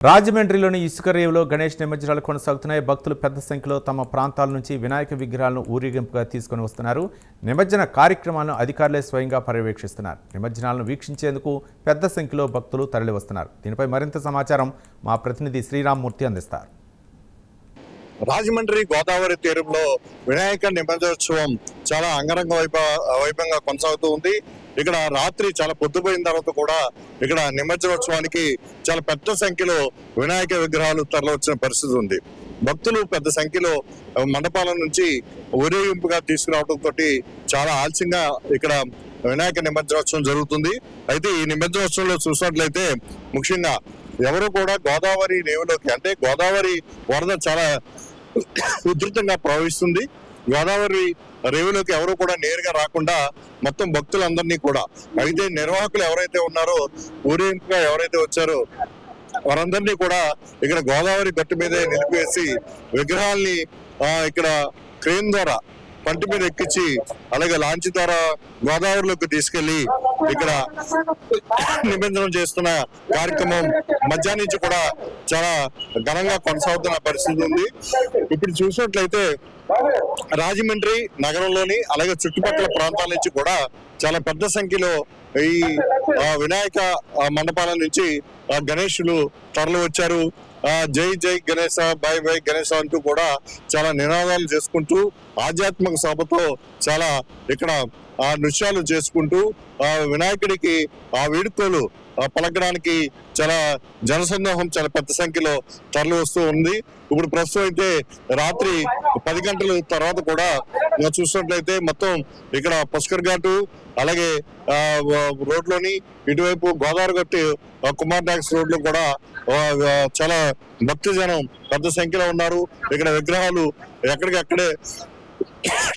రాజమండ్రిలోని ఇసుక రేవులో గణేష్ నిమజ్జనాలు కొనసాగుతున్నాయి. భక్తులు పెద్ద సంఖ్యలో తమ ప్రాంతాల నుంచి వినాయక విగ్రహాలను ఊరేగింపుగా తీసుకొని వస్తున్నారు. నిమజ్జన కార్యక్రమాలను అధికారులే స్వయంగా పర్యవేక్షిస్తున్నారు. నిమజ్జనాలను వీక్షించేందుకు పెద్ద సంఖ్యలో భక్తులు తరలివస్తున్నారు. దీనిపై మరింత సమాచారం మా ప్రతినిధి శ్రీరామ్మూర్తి అందిస్తారు. రాజమండ్రి గోదావరి తీరంలో వినాయక నిమజ్జనోత్సవం చాలా అంగరంగ వైభ వైభవంగా కొనసాగుతూ ఉంది. ఇక్కడ రాత్రి చాలా పొద్దుపోయిన తర్వాత కూడా ఇక్కడ నిమజ్జనోత్సవానికి చాలా పెద్ద సంఖ్యలో వినాయక విగ్రహాలు తరలివచ్చిన పరిస్థితి ఉంది. భక్తులు పెద్ద సంఖ్యలో మండపాల నుంచి ఊరేగింపుగా తీసుకురావడంతో చాలా ఆలస్యంగా ఇక్కడ వినాయక నిమజ్జనోత్సవం జరుగుతుంది. అయితే ఈ నిమజ్జనోత్సవంలో చూసినట్లయితే ముఖ్యంగా ఎవరు కూడా గోదావరి నేవులోకి అంటే గోదావరి వరద చాలా ఉధృతంగా ప్రవహిస్తుంది. గోదావరి రేవులోకి ఎవరు కూడా నేరుగా రాకుండా మొత్తం భక్తులందరినీ కూడా. అయితే నిర్వాహకులు ఎవరైతే ఉన్నారో ఊరేగింపుగా ఎవరైతే వచ్చారో వారందరినీ కూడా ఇక్కడ గోదావరి గట్టు మీదే నిలిపివేసి విగ్రహాల్ని ఆ, ఇక్కడ క్రేన్ ద్వారా పంటి మీద ఎక్కించి అలాగే లాంచ్ ద్వారా గోదావరిలోకి తీసుకెళ్ళి ఇక్కడ నిబంధన చేస్తున్న కార్యక్రమం మధ్యాహ్నం నుంచి కూడా చాలా ఘనంగా కొనసాగుతున్న పరిస్థితి ఉంది. ఇప్పుడు చూసినట్లయితే రాజమండ్రి నగరంలోని అలాగే చుట్టుపక్కల ప్రాంతాల నుంచి కూడా చాలా పెద్ద సంఖ్యలో ఈ ఆ, వినాయక ఆ, మండపాల నుంచి ఆ, గణేషులు తరలి వచ్చారు. ఆ, జై జై గణేశ బై బై గణేశ అంటూ కూడా చాలా నినాదాలు చేసుకుంటూ ఆధ్యాత్మిక సభతో చాలా ఇక్కడ ఆ నృత్యాలు చేసుకుంటూ ఆ వినాయకుడికి ఆ వేడుకలు పలకడానికి చాలా జనసందోహం చాలా పెద్ద సంఖ్యలో తరలి వస్తూ ఉంది. ఇప్పుడు ప్రస్తుతం అయితే రాత్రి పది గంటల తర్వాత కూడా చూసినట్లయితే మొత్తం ఇక్కడ పుష్కర్ ఘాటు అలాగే రోడ్లోని ఇటువైపు గోదావరి గట్టి కుమార్ డాక్స్ రోడ్లో కూడా చాలా భక్తి జనం పెద్ద సంఖ్యలో ఉన్నారు. ఇక్కడ విగ్రహాలు ఎక్కడికక్కడే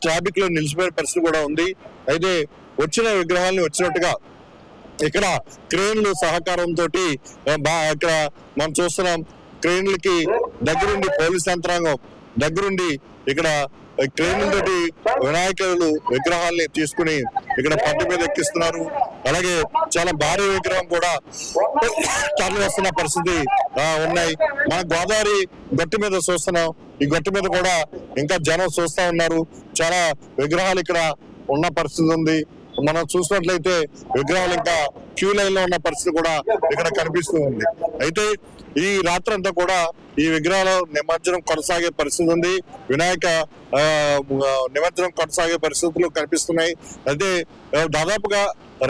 ట్రాఫిక్లో నిలిచిపోయిన పరిస్థితి కూడా ఉంది. అయితే వచ్చిన విగ్రహాలని వచ్చినట్టుగా ఇక్కడ క్రేన్లు సహకారంతో ఇక్కడ మనం చూస్తున్నాం క్రేన్లకి దగ్గరుండి పోలీస్ యంత్రాంగం దగ్గరుండి ఇక్కడ క్రేన్లతోటి వినాయకులు విగ్రహాల్ని తీసుకుని ఇక్కడ పట్టు మీద ఎక్కిస్తున్నారు. అలాగే చాలా భారీ విగ్రహం కూడా తరలి వస్తున్న పరిస్థితి ఆ, ఉన్నాయి. మన గోదావరి గట్టు మీద చూస్తున్నాం. ఈ గట్టు మీద కూడా ఇంకా జనం చూస్తా ఉన్నారు. చాలా విగ్రహాలు ఇక్కడ ఉన్న పరిస్థితి ఉంది. మనం చూసినట్లయితే విగ్రహాలు ఇంకా క్యూ లైన్లో ఉన్న పరిస్థితి కూడా ఇక్కడ కనిపిస్తూ ఉంది. అయితే ఈ రాత్రి అంతా కూడా ఈ విగ్రహాల నిమజ్జనం కొనసాగే పరిస్థితి ఉంది. వినాయక ఆ, నిమజ్జనం కొనసాగే పరిస్థితులు కనిపిస్తున్నాయి. అయితే దాదాపుగా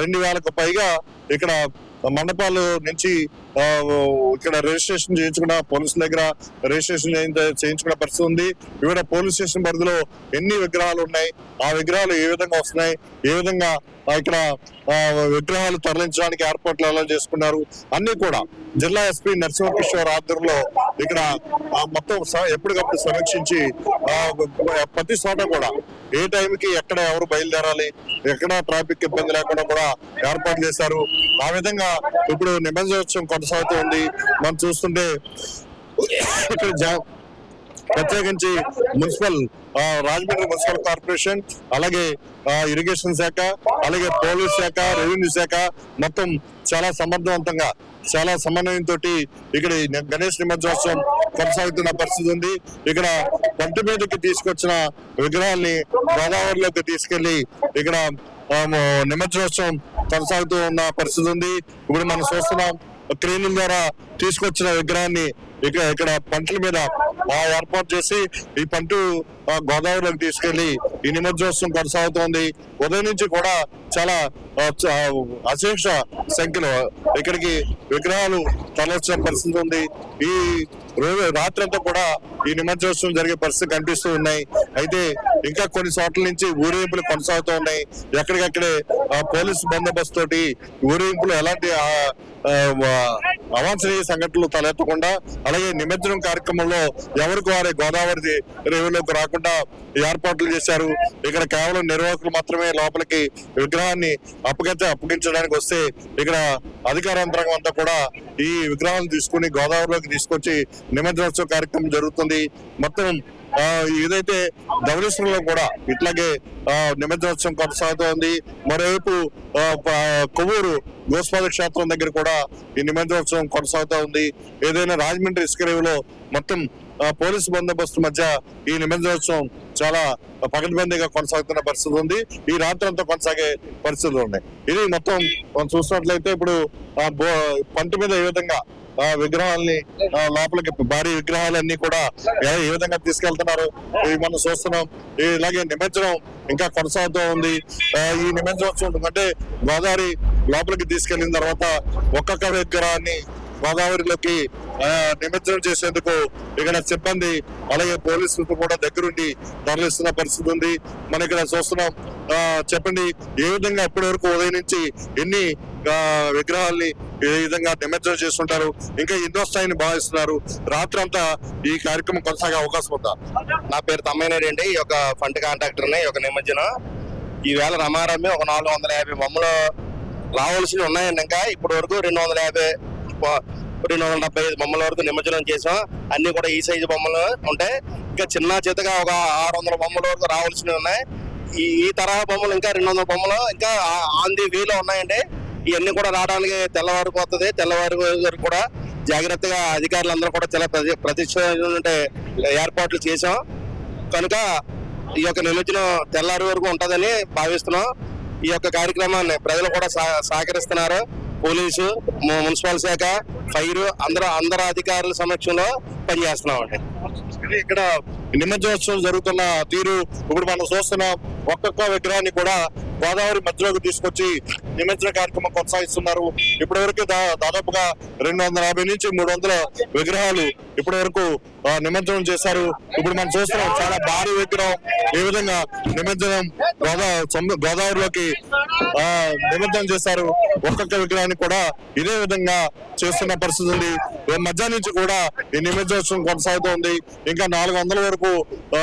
రెండు వేలకు పైగా ఇక్కడ మండపాలు నుంచి ఇక్కడ రిజిస్ట్రేషన్ చేయించుకున్న పోలీసుల దగ్గర రిజిస్ట్రేషన్ చేయించుకున్న పరిస్థితి ఉంది. వివిధ పోలీస్ స్టేషన్ పరిధిలో ఎన్ని విగ్రహాలు ఉన్నాయి? ఆ విగ్రహాలు ఏ విధంగా వస్తున్నాయి? ఏ విధంగా ఇక్కడ ఆ, విగ్రహాలు తరలించడానికి ఏర్పాట్లు ఎలా చేసుకున్నారు? అన్ని కూడా జిల్లా ఎస్పీ నరసింహకిషోర్ ఆధ్వర్యంలో ఇక్కడ మొత్తం ఎప్పటికప్పుడు సమీక్షించి ఆ, ప్రతి చోట కూడా ఏ టైంకి ఎక్కడ ఎవరు బయలుదేరాలి? ఎక్కడ ట్రాఫిక్ ఇబ్బంది లేకుండా కూడా ఏర్పాటు చేశారు. ఆ విధంగా ఇప్పుడు నిబంధనోత్సవం కొనసాగుతూ ఉంది. మనం చూస్తుంటే ఇక్కడ ప్రత్యేకించి మున్సిపల్ రాజమండ్రి మున్సిపల్ కార్పొరేషన్ అలాగే ఇరిగేషన్ శాఖ అలాగే పోలీస్ శాఖ రెవెన్యూ శాఖ మొత్తం చాలా సమర్థవంతంగా చాలా సమన్వయంతో ఇక్కడ గణేష్ నిమజ్జనోత్సవం కొనసాగుతున్న పరిస్థితి ఉంది. ఇక్కడ పంట మీదకి తీసుకొచ్చిన విగ్రహాల్ని గోదావరిలోకి తీసుకెళ్ళి ఇక్కడ నిమజ్జనోత్సవం కొనసాగుతూ ఉన్న పరిస్థితి ఉంది. ఇప్పుడు మనం చూస్తున్నాం క్రేన్ల ద్వారా తీసుకొచ్చిన విగ్రహాన్ని ఇక్కడ ఇక్కడ పంటల మీద ఏర్పాటు చేసి ఈ పంట గోదావరిలోకి తీసుకెళ్ళి ఈ నిమజ్జోత్సవం కొనసాగుతోంది. ఉదయం నుంచి కూడా చాలా అశేష సంఖ్యలో ఇక్కడికి విగ్రహాలు తరలించిన పరిస్థితి ఉంది. ఈ రోజు రాత్రి అంతా కూడా ఈ నిమజ్జనోత్సవం జరిగే పరిస్థితి కనిపిస్తూ ఉన్నాయి. అయితే ఇంకా కొన్ని చోట్ల నుంచి ఊరేగింపులు కొనసాగుతూ ఉన్నాయి. ఎక్కడికక్కడే ఆ, పోలీసు బందోబస్తు తోటి ఊరేగింపులు ఎలాంటి అవాంఛనీయ సంఘటనలు తలెత్తకుండా అలాగే నిమజ్జనం కార్యక్రమంలో ఎవరికి వారే గోదావరి రేవులోకి రాకుండా ఏర్పాట్లు చేశారు. ఇక్కడ కేవలం నిర్వాహకులు మాత్రమే లోపలికి విగ్రహాన్ని అప్పగితే అప్పగించడానికి వస్తే ఇక్కడ అధికార యంత్రాంగం అంతా కూడా ఈ విగ్రహాలను తీసుకుని గోదావరిలోకి తీసుకొచ్చి నిమజ్జనోత్సవ కార్యక్రమం జరుగుతుంది. మొత్తం ఏదైతే ధవళేశ్వరంలో కూడా ఇట్లాగే నిమజ్జనోత్సవం కొనసాగుతోంది. మరోవైపు కొవ్వూరు గోస్వామి క్షేత్రం దగ్గర కూడా ఈ నిమజ్జనోత్సవం కొనసాగుతూ ఉంది. ఏదైనా రాజమండ్రి ఇసుక రేవులో మొత్తం పోలీసు బందోబస్తు మధ్య ఈ నిమజ్జనోత్సవం చాలా పకడ్బందీగా కొనసాగుతున్న పరిస్థితి ఉంది. ఈ రాత్రి అంతా కొనసాగే పరిస్థితులు ఉన్నాయి. ఇది మొత్తం మనం చూసినట్లయితే ఇప్పుడు పంట మీద ఏ విధంగా విగ్రహాలని ఆ, లోపలికి భారీ విగ్రహాలన్నీ కూడా ఏ- విధంగా తీసుకెళ్తున్నారు? ఇవి మనం చూస్తున్నాం. ఇలాగే నిమజ్జనం ఇంకా కొనసాగుతూ ఉంది. ఈ ఈ నిమజ్జనోత్సవం అంటే గోదావరి లోపలికి తీసుకెళ్ళిన తర్వాత ఒక్కొక్క విగ్రహాన్ని గోదావరిలోకి ఆ, నిమజ్జనం చేసేందుకు ఇక్కడ సిబ్బంది అలాగే పోలీసులతో కూడా దగ్గరుండి తరలిస్తున్న పరిస్థితి ఉంది. మనం ఇక్కడ చూస్తున్నాం. ఆ, చెప్పండి ఏ విధంగా ఇప్పటి వరకు ఉదయం నుంచి ఎన్ని విగ్రహాల్ని ఏ విధంగా నిమజ్జనం చేస్తుంటారు? ఇంకా ఎన్ని స్థాయిని భావిస్తున్నారు? రాత్రి అంతా ఈ కార్యక్రమం కొనసాగే అవకాశం ఉందా? నా పేరు తమ్మైనాడు అండి ఈ యొక్క ఫండ్ కాంట్రాక్టర్ ఈ యొక్క నిమజ్జనం ఈవేళ రమారమ్మి ఒక నాలుగు వందల యాభై బొమ్మలు రావాల్సినవి ఉన్నాయండి ఇంకా. ఇప్పటి వరకు రెండు వందల యాభై రెండు వందల డెబ్బై ఐదు బొమ్మల వరకు నిమజ్జనం చేసాం అన్ని కూడా ఈ సైజు బొమ్మలు ఉంటాయి. ఇంకా చిన్న చితగా ఒక ఆరు వందల బొమ్మల వరకు రావాల్సినవి ఉన్నాయి. ఈ ఈ తరహా బొమ్మలు ఇంకా రెండు వందల బొమ్మలు ఇంకా ఆన్ ది వీలో ఉన్నాయండి. ఇవన్నీ కూడా రావడానికి తెల్లవారిపోతుంది. తెల్లవారి వరకు కూడా జాగ్రత్తగా అధికారులందరూ కూడా చాలా ప్రతి ప్రతిష్ట ఏర్పాట్లు చేశాం. కనుక ఈ యొక్క నిమజ్జనం తెల్లారి వరకు ఉంటుందని భావిస్తున్నాం. ఈ యొక్క కార్యక్రమాన్ని ప్రజలు కూడా సహకరిస్తున్నారు. పోలీసు మున్సిపల్ శాఖ ఫైర్ అందరూ అందరు అధికారుల సమక్షంలో పనిచేస్తున్నాం అండి ఇక్కడ నిమజ్జనోత్సవం జరుగుతున్న తీరు ఇప్పుడు మనం చూస్తున్నాం. ఒక్కొక్క విగ్రహాన్ని కూడా గోదావరి మధ్యలోకి తీసుకొచ్చి నిమజ్జన కార్యక్రమం కొనసాగిస్తున్నారు. ఇప్పటి వరకు దాదాపుగా రెండు వందల యాభై నుంచి మూడు వందల విగ్రహాలు ఇప్పటి వరకు నిమజ్జనం చేశారు. ఇప్పుడు మనం చూస్తున్నాం చాలా భారీ విగ్రహం. ఏ విధంగా నిమజ్జనం గోదా గోదావరిలోకి ఆ, నిమజ్జనం చేశారు. ఒక్కొక్క విగ్రహాన్ని కూడా ఇదే విధంగా చేస్తున్న పరిస్థితి ఉంది. రేపు మధ్యాహ్నం నుంచి కూడా ఈ నిమజ్జోత్సవం కొనసాగుతోంది ఇంకా నాలుగు వందల వరకు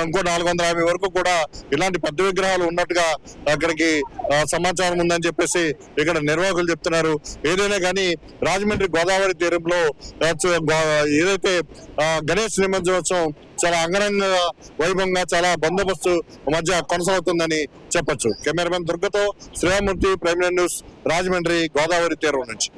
ఇంకో నాలుగు వందల యాభై వరకు కూడా ఇలాంటి పెద్ద విగ్రహాలు ఉన్నట్టుగా అక్కడికి సమాచారం ఉందని చెప్పేసి ఇక్కడ నిర్వాహకులు చెప్తున్నారు. ఏదైనా కానీ రాజమండ్రి గోదావరి తీరంలో ఏదైతే గణేష్ నిమజ్జనోత్సవం చాలా అంగరంగ వైభవంగా చాలా బందోబస్తు మధ్య కొనసాగుతుందని చెప్పొచ్చు. కెమెరామెన్ దుర్గతో శ్రీరామూర్తి ప్రైమ్ న్యూస్ రాజమండ్రి గోదావరి తీరం నుంచి.